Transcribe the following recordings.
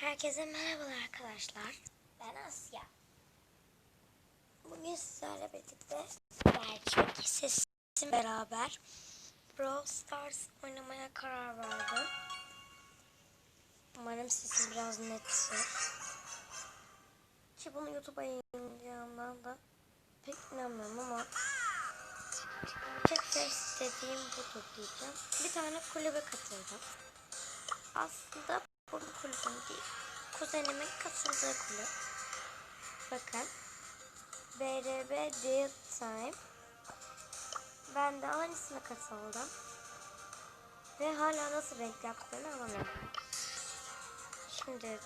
Herkese merhabalar arkadaşlar. Ben Asya. Bugün sizlerle birlikte gerçek sesim beraber Brawl Stars oynamaya karar verdim. Umarım sesim biraz nettir. Ki bunu YouTube'a yayınlayacağımdan da pek inanmıyorum ama gerçek ses dediğim budur diyeceğim. Bir tane kulübe katıldım. Aslında bu kulübün değil. Kuzenimin katıldığı kulüp. Bakın. BRB Deal Time. Ben de aynısına katıldım. Ve hala nasıl renk yaptığını anlamıyorum. Şimdi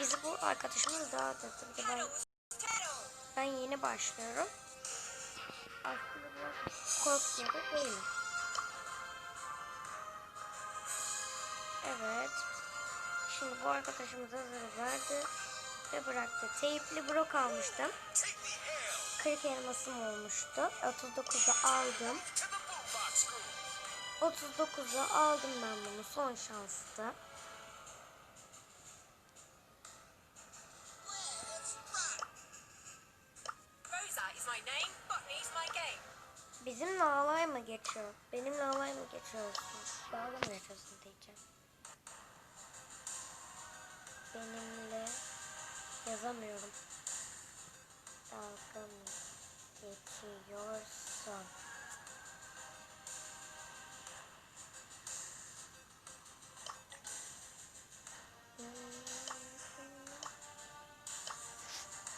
bizi bu arkadaşımız. Bir de ben, ben yeni başlıyorum. Aslında biraz korkmuyor da Evet. Şimdi bu arkadaşımız hazır verdi ve bıraktı. Teyipli brok almıştım. 40 elmasım olmuştu. 39'a aldım. 39'a aldım ben bunu. Son şanstı. Bizimle alay mı geçiyor? Benimle alay mı geçiyorsun? Dalga mı geçiyorsun diyeceğim. Benimle yazamıyorum. Dalga mı geçiyorsun?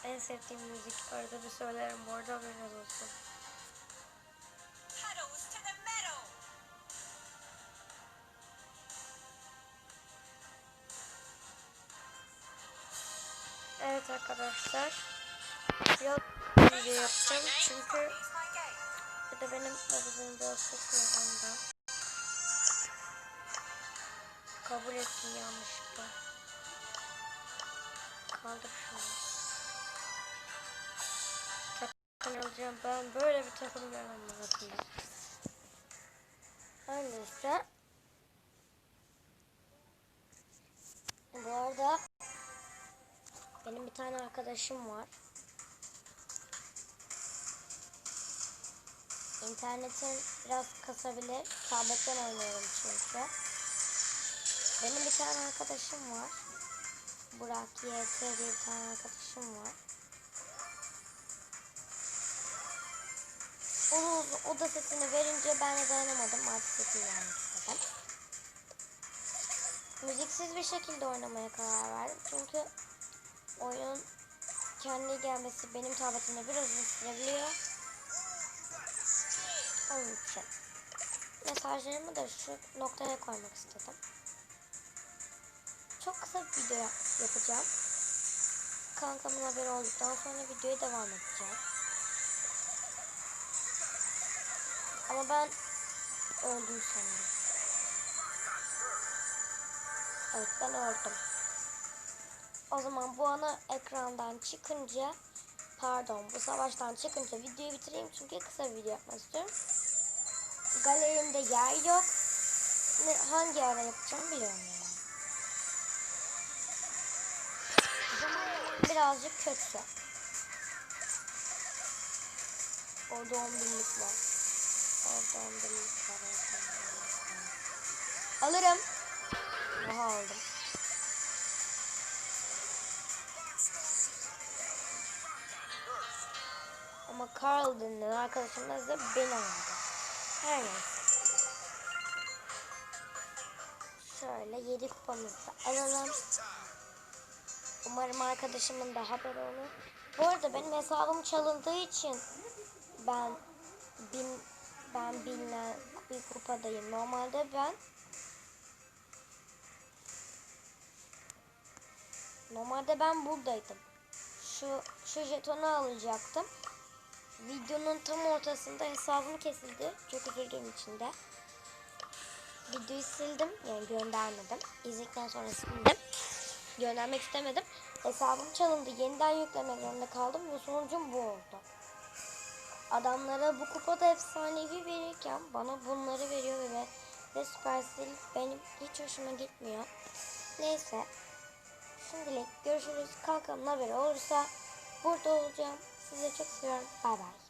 En sevdiğim müzik arada bir söylerim bu arada haberiniz olsun. Evet arkadaşlar. Yok video yapacağım çünkü bir de benim babamın sesi ondan. Kabul ettim yanlışlıkla. Kaldır şunu. Takım alacağım. Ben böyle bir takım görmem. Her neyse. Bu arada benim bir tane arkadaşım var. İnternetin biraz kasabilir. Tabletten oynuyorum çünkü. Benim bir tane arkadaşım var. Burak YT bir tane arkadaşım var. O, o da sesini verince ben dayanamadım. Artık sesini vermek istedim. Müziksiz bir şekilde oynamaya karar verdim. Çünkü oyunun kendi gelmesi benim tabletimde biraz sürebiliyor. Onun için. Mesajlarımı da şu noktaya koymak istedim. Çok kısa bir video yap- yapacağım. Kankamın haberi olduktan sonra videoya devam edeceğim. Ama ben öldüm sanırım. Evet ben öldüm. O zaman bu ana ekrandan çıkınca pardon bu savaştan çıkınca videoyu bitireyim çünkü kısa bir video yapmak istiyorum. Galerimde yer yok. Ne, hangi ara yapacağım biliyorum yani. Birazcık kötü. Orada 10 binlik var. Orada 10 binlik var. orada 10 binlik var. Alırım. Aha aldım. Ama Carl denilen arkadaşım da beni aldı. Her neyse. Şöyle 7 kupamızı alalım. Umarım arkadaşımın da haberi olur. Bu arada benim hesabım çalındığı için ben bin ben binle bir kupadayım. Normalde ben Normalde ben buradaydım. Şu şu jetonu alacaktım. Videonun tam ortasında hesabım kesildi. Çok üzüldüğüm için de. Videoyu sildim. Yani göndermedim. İzledikten sonra sildim. Göndermek istemedim. Hesabım çalındı. Yeniden yüklemek zorunda kaldım ve sonucum bu oldu. Adamlara bu kupada efsanevi verirken bana bunları veriyor ve ve Supercell benim hiç hoşuma gitmiyor. Neyse Şimdilik görüşürüz. Kankamın haberi olursa burada olacağım. Sizi çok seviyorum. Bay bay.